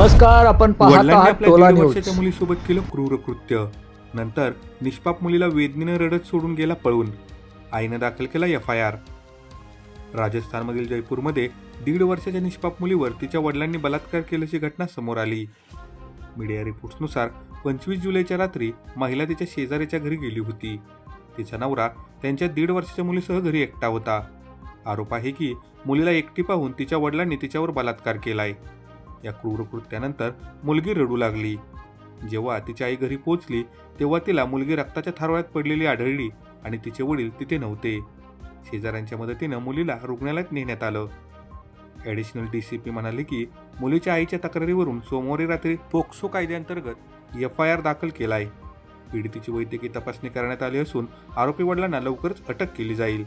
नमस्कार आपण पाहत आहात टोला वर्षाच्या मुलीसोबत केलं क्रूर कृत्य. नंतर निष्पाप मुलीला वेदनेनं रडत सोडून गेला पळून. आईनं दाखल केला एफ आय आर राजस्थानमधील जयपूरमध्ये दीड वर्षाच्या निष्पाप मुलीवर तिच्या वडिलांनी बलात्कार केल्याची घटना समोर आली. मीडिया रिपोर्ट्सनुसार पंचवीस जुलैच्या रात्री महिला तिच्या शेजाऱ्याच्या घरी गेली होती. तिचा नवरा त्यांच्या दीड वर्षाच्या मुलीसह घरी एकटा होता. आरोप आहे की मुलीला एकटी पाहून तिच्या वडिलांनी तिच्यावर बलात्कार केलाय. या क्रूर कृत्यानंतर मुलगी रडू लागली. जेव्हा तिची आई घरी पोचली तेव्हा तिला मुलगी रक्ताच्या थारोळ्यात पडलेली आढळली आणि तिचे वडील तिथे नव्हते. शेजाऱ्यांच्या मदतीनं मुलीला रुग्णालयात नेण्यात आलं. ॲडिशनल डी सी पी म्हणाले की मुलीच्या आईच्या तक्रारीवरून सोमवारी रात्री पोक्सो कायद्याअंतर्गत एफ आय आर दाखल केला आहे पीडितीची वैद्यकीय तपासणी करण्यात आली असून आरोपी वडिलांना लवकरच अटक केली जाईल.